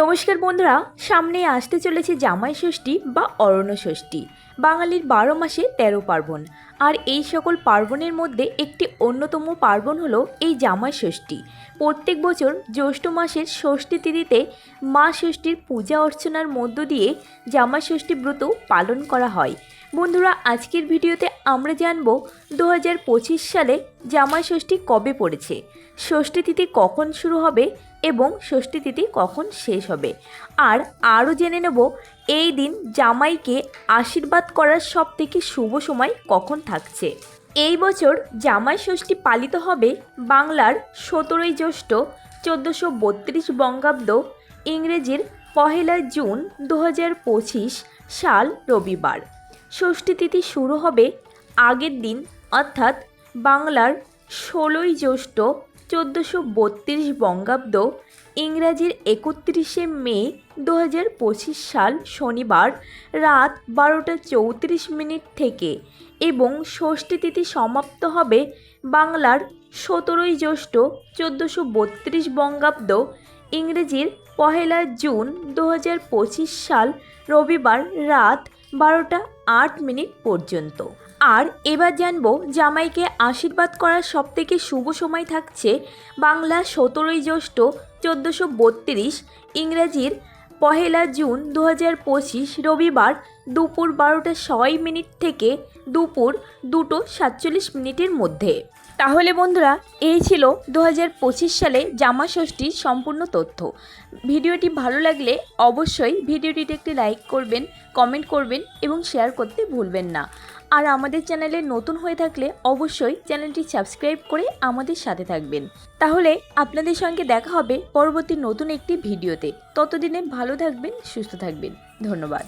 নমস্কার বন্ধুরা, সামনে আসতে চলেছে জামাই ষষ্ঠী বা অরণ্য ষষ্ঠী, বাঙালির বারো মাসে তেরো পার্বণ। আর এই সকল পার্বণের মধ্যে একটি অন্যতম পার্বণ হলো এই জামাই ষষ্ঠী। প্রত্যেক বছর জ্যৈষ্ঠ মাসের ষষ্ঠী তিথিতে মা ষষ্ঠীর পূজা অর্চনার মধ্য দিয়ে জামাই ষষ্ঠী ব্রত পালন করা হয়। বন্ধুরা, আজকের ভিডিওতে আমরা জানব দু হাজার পঁচিশ সালে জামাই ষষ্ঠী কবে পড়েছে? ষষ্ঠী তিথি কখন শুরু হবে এবং ষষ্ঠী তিথি কখন শেষ হবে? আর আরও জেনে নেব, এই দিন জামাইকে আশীর্বাদ করার সব থেকে শুভ সময় কখন থাকছে? এই বছর জামাই ষষ্ঠী পালিত হবে বাংলার সতেরোই জ্যৈষ্ঠ চোদ্দোশো বত্রিশ বঙ্গাব্দ ইংরেজির পহেলা জুন দু হাজার পঁচিশ সাল রবিবার। ষষ্ঠী তিথি শুরু হবে আগের দিন, অর্থাৎ বাংলার ষোলোই জ্যৈষ্ঠ চোদ্দোশো বত্রিশ বঙ্গাব্দ ইংরাজির একত্রিশে মে দু হাজার পঁচিশ সাল শনিবার রাত বারোটা চৌত্রিশ মিনিট থেকে এবং ষষ্ঠী তিথি সমাপ্ত হবে বাংলার সতেরোই জ্যৈষ্ঠ চোদ্দোশো বত্রিশ বঙ্গাব্দ ইংরেজির পহেলা জুন দু হাজার পঁচিশ সাল রবিবার রাত বারোটা আট মিনিট পর্যন্ত। আর এবার জানব জামাইকে আশীর্বাদ করার সবথেকে শুভ সময় থাকছে বাংলা সতেরোই জ্যৈষ্ঠ চোদ্দোশো বত্রিশ, ইংরাজির পহেলা জুন দু পঁচিশ, রবিবার দুপুর বারোটা ছয় মিনিট থেকে দুপুর দুটো সাতচল্লিশ মিনিটের মধ্যে। তাহলে বন্ধুরা, এই ছিল দু হাজার পঁচিশ সালে জামা ষষ্ঠীর সম্পূর্ণ তথ্য। ভিডিওটি ভালো লাগলে অবশ্যই ভিডিওটিতে একটি লাইক করবেন, কমেন্ট করবেন এবং শেয়ার করতে ভুলবেন না। আর আমাদের চ্যানেলে নতুন হয়ে থাকলে অবশ্যই চ্যানেলটি সাবস্ক্রাইব করে আমাদের সাথে থাকবেন। তাহলে আপনাদের সঙ্গে দেখা হবে পরবর্তী নতুন একটি ভিডিওতে। ততদিনে ভালো থাকবেন, সুস্থ থাকবেন। ধন্যবাদ।